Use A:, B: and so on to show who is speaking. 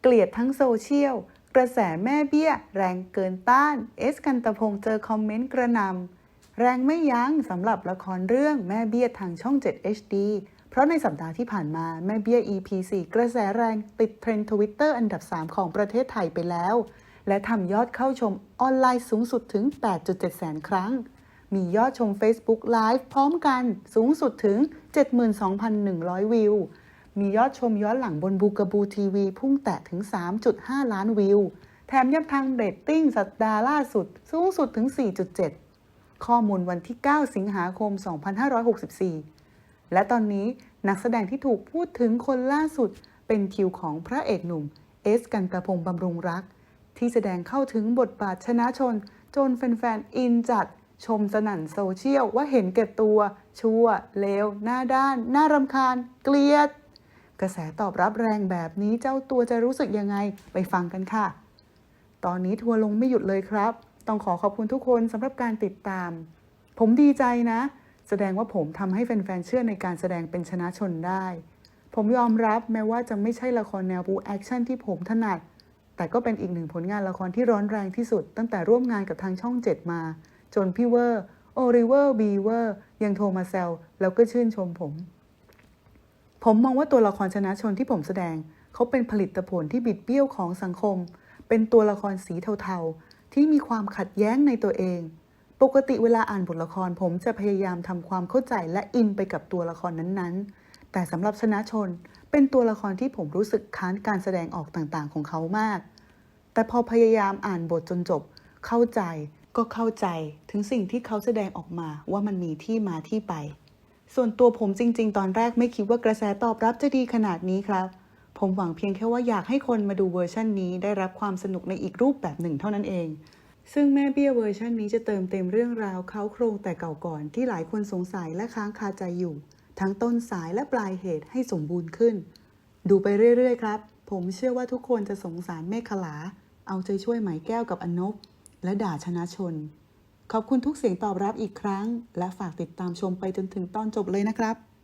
A: เกลียดทั้งโซเชียล กระแสแม่เบี้ย แรงเกินต้าน เอสกันตะพงเจอคอมเมนต์กระนำแรงไม่ยั้งสำหรับละครเรื่องแม่เบี้ยทางช่อง 7 HD เพราะในสัปดาห์ที่ผ่านมาแม่เบี้ย EP 4กระแสแรงติดเทรนด์ทวิตเตอร์อันดับ 3 ของประเทศไทยไปแล้ว และทำยอดเข้าชมออนไลน์สูงสุดถึง 8.7 แสนครั้ง มียอดชม Facebook Live พร้อมกันสูงสุดถึง 72,100 วิว มียอดชมย้อนหลังบนบูกบูทีวีพุ่งแตะถึง 3.5 ล้านวิว แถมยังทางเรตติ้งสัปดาห์ล่าสุด สูงสุดถึง 4.7 ข้อมูลวันที่ 9 สิงหาคม 2564 และตอนนี้นักแสดงที่ถูกพูดถึงคนล่าสุดเป็นคิวของพระเอกหนุ่ม เอสกันตะพงษ์บำรุงรัก ที่แสดงเข้าถึงบทบาทชนะชน จนแฟนๆอินจัดชมสนั่นโซเชียลว่าเห็นแก่ตัว ชั่วเลว หน้าด้านน่ารำคาญ เกลียด กระแสตอบรับแรงแบบนี้เจ้าตัวจะรู้สึกยังไงไปฟังกันค่ะ ตอนนี้ทัวร์ลงไม่หยุดเลยครับ ต้องขอขอบคุณทุกคนสำหรับการติดตาม ผมดีใจนะ แสดงว่าผมทำให้แฟนๆเชื่อในการแสดงเป็นชนะชนได้ ผมยอมรับแม้ว่าจะไม่ใช่ละครแนวบูแอคชั่นที่ผมถนัด แต่ก็เป็นอีกหนึ่งผลงานละครที่ร้อนแรงที่สุด ตั้งแต่ร่วมงานกับทางช่อง 7 มา จนพี่เวอร์โอริเวอร์บีเวอร์ยังโทรมาแซวแล้วก็ชื่นชมผม ผมมองว่าตัวละครชนะชนที่ผมแสดง เขาเป็นผลิตผลที่บิดเบี้ยวของสังคม เป็นตัวละครสีเทาๆ ที่มีความขัดแย้งในตัวเอง ปกติเวลาอ่านบทละครผมจะพยายามทำความเข้าใจและอินไปกับตัวละครนั้นๆ แต่สำหรับชนะชน เป็นตัวละครที่ผมรู้สึกค้านการแสดงออกต่างๆ ของเขามาก แต่พอพยายามอ่านบทจนจบ เข้าใจก็เข้าใจถึงสิ่งที่เขาแสดงออกมาว่ามันมีที่มาที่ไป ส่วนตัวผมจริง ๆ ตอนแรกไม่คิดว่ากระแสตอบรับจะดีขนาดนี้ครับ ผมหวังเพียงแค่ว่าอยากให้คนมาดูเวอร์ชันนี้ได้รับความสนุกในอีกรูปแบบหนึ่งเท่านั้นเอง ซึ่งแม่เบี้ยเวอร์ชันนี้จะเติมเต็มเรื่องราวเขาโครงแต่เก่าก่อนที่หลายคนสงสัยและค้างคาใจอยู่ ทั้งต้นสายและปลายเหตุให้สมบูรณ์ขึ้น ดูไปเรื่อย ๆ ครับ ผมเชื่อว่าทุกคนจะสงสารเมฆขลา เอาใจช่วยไหมแก้วกับอนบและด่าชนะชน ขอบคุณทุกเสียงตอบรับอีกครั้ง และฝากติดตามชมไปจนถึงตอนจบเลยนะครับ